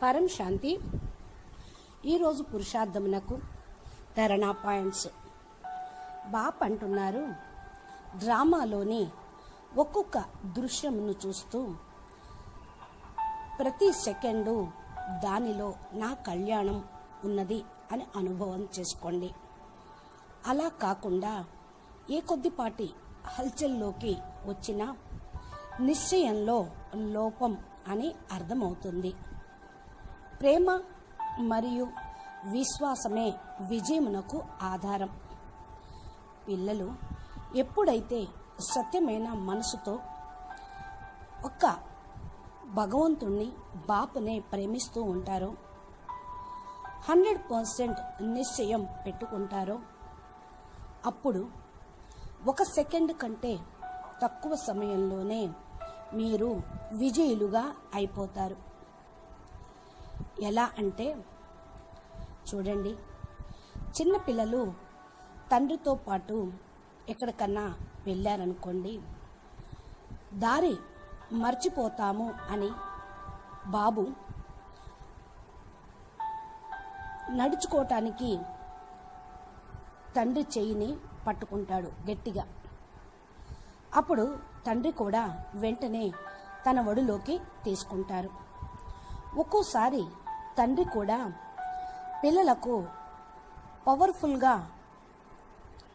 పరం శాంతి. ఈరోజు పురుషార్థమునకు ధరణా పాయింట్స్ బాప్ అంటున్నారు డ్రామాలోని ఒక్కొక్క దృశ్యమును చూస్తూ ప్రతి సెకండు దానిలో నా కళ్యాణం ఉన్నది అని అనుభవం చేసుకోండి. అలా కాకుండా ఏ కొద్దిపాటి హల్చల్లోకి వచ్చినా నిశ్చయంలో లోపం అని అర్థమవుతుంది. ప్రేమ మరియు విశ్వాసమే విజయమునకు ఆధారం. పిల్లలు ఎప్పుడైతే సత్యమైన మనసుతో ఒక్క భగవంతుణ్ణి బాపునే ప్రేమిస్తూ ఉంటారో హండ్రెడ్ పర్సెంట్ నిశ్చయం పెట్టుకుంటారో అప్పుడు ఒక సెకండ్ కంటే తక్కువ సమయంలోనే మీరు విజయులుగా అయిపోతారు. ఎలా అంటే చూడండి. చిన్నపిల్లలు తండ్రితో పాటు ఎక్కడికన్నా వెళ్ళారనుకోండి దారి మర్చిపోతాము అని బాబు నడుచుకోవటానికి తండ్రి చెయ్యిని పట్టుకుంటాడు గట్టిగా. అప్పుడు తండ్రి కూడా వెంటనే తన ఒడిలోకి తీసుకుంటారు. ఒక్కోసారి తండ్రి కూడా పిల్లలకు పవర్ఫుల్గా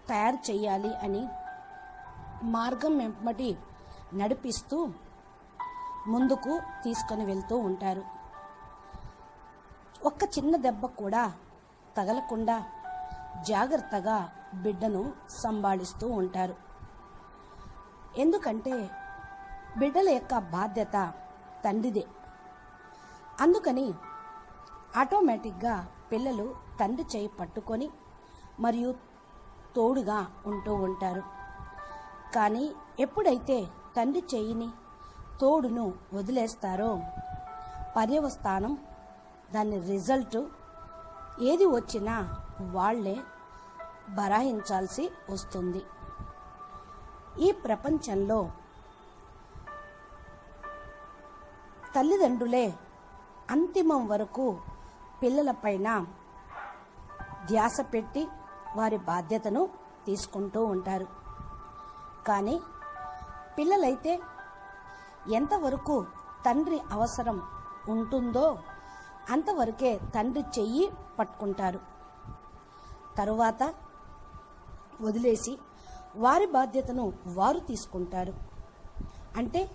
తయారు చేయాలి అని మార్గం వెంబడి నడిపిస్తూ ముందుకు తీసుకొని వెళ్తూ ఉంటారు. ఒక్క చిన్న దెబ్బ కూడా తగలకుండా జాగ్రత్తగా బిడ్డను సంభాళిస్తూ ఉంటారు. ఎందుకంటే బిడ్డల యొక్క బాధ్యత తండ్రిదే. అందుకని ఆటోమేటిక్గా పిల్లలు తండ్రి చేయి పట్టుకొని మరియు తోడుగా ఉంటూ ఉంటారు. కానీ ఎప్పుడైతే తండ్రి చేయిని తోడును వదిలేస్తారో పర్యవస్థానం దాని రిజల్ట్ ఏది వచ్చినా వాళ్ళే బరాయించాల్సి వస్తుంది. ఈ ప్రపంచంలో తల్లిదండ్రులే అంతిమం వరకు పిల్లలపైన ధ్యాస పెట్టి వారి బాధ్యతను తీసుకుంటూ ఉంటారు. కానీ పిల్లలైతే ఎంతవరకు తండ్రి అవసరం ఉంటుందో అంతవరకే తండ్రి చెయ్యి పట్టుకుంటారు. తరువాత వదిలేసి వారి బాధ్యతను వారు తీసుకుంటారు. అంటే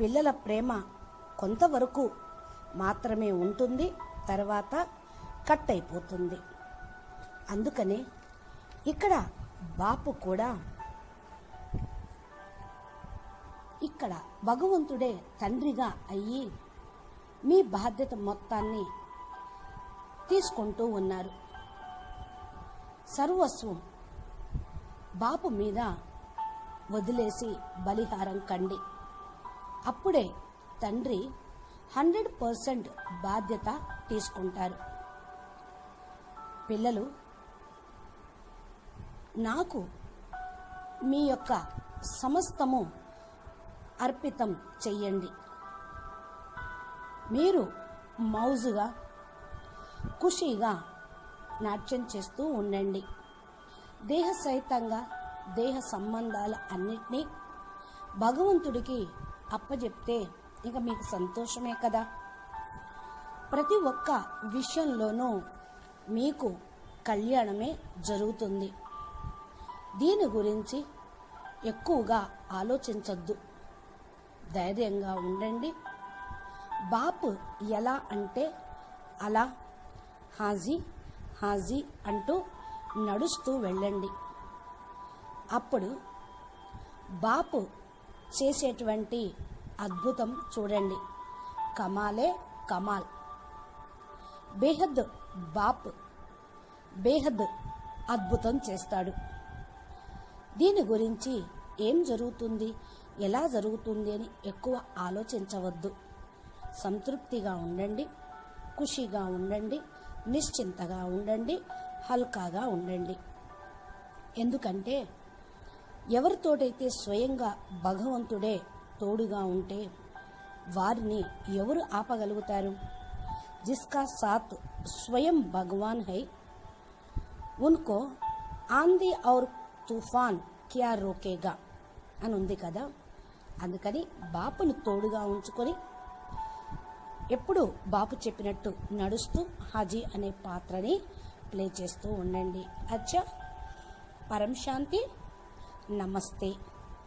పిల్లల ప్రేమ కొంతవరకు మాత్రమే ఉంటుంది తర్వాత కట్ అయిపోతుంది అందుకనే ఇక్కడ బాపు కూడా ఇక్కడ భగవంతుడే తండ్రిగా అయ్యి మీ బాధ్యత మొత్తాన్ని తీసుకుంటూ ఉన్నారు. సర్వస్వం బాపు మీద వదిలేసి బలిహారం కండి. అప్పుడే తండ్రి హండ్రెడ్ పర్సెంట్ బాధ్యత తీసుకుంటారు. పిల్లలు నాకు మీ యొక్క సమస్తము అర్పితం చెయ్యండి. మీరు మౌజుగా ఖుషీగా నాట్యం చేస్తూ ఉండండి. దేహ సహితంగా దేహ సంబంధాల అన్నిటినీ భగవంతుడికి అప్పజెప్తే ఇక మీకు సంతోషమే కదా? ప్రతి ఒక్క విషయంలోనూ మీకు కళ్యాణమే జరుగుతుంది. దీని గురించి ఎక్కువగా ఆలోచించద్దు. ధైర్యంగా ఉండండి. బాపు ఎలా అంటే అలా. హాజీ హాజీ అంటూ నడుస్తూ వెళ్ళండి. అప్పుడు బాపు చేసేటువంటి అద్భుతం చూడండి. కమాలే కమాల్. బేహద్ బాప్. బేహద్ అద్భుతం చేస్తాడు. దీని గురించి ఏం జరుగుతుంది? ఎలా జరుగుతుంది అని ఎక్కువ ఆలోచించవద్దు. సంతృప్తిగా ఉండండి. ఖుషిగా ఉండండి. నిశ్చింతగా ఉండండి. హల్కాగా ఉండండి. ఎందుకంటే ఎవరితోటైతే స్వయంగా భగవంతుడే తోడుగా ఉంటే వారిని ఎవరు ఆపగలుగుతారు? జిస్కా సాత్ స్వయం భగవాన్ హై. ఉన్కో ఆంది ఔర్ తుఫాన్ క్యా రోకేగా? అని ఉంది కదా. అందుకని బాపును తోడుగా ఉంచుకొని ఎప్పుడు బాపు చెప్పినట్టు నడుస్తూ హాజీ అనే పాత్రని ప్లే చేస్తూ ఉండండి. అచ్చా పరం శాంతి నమస్తే.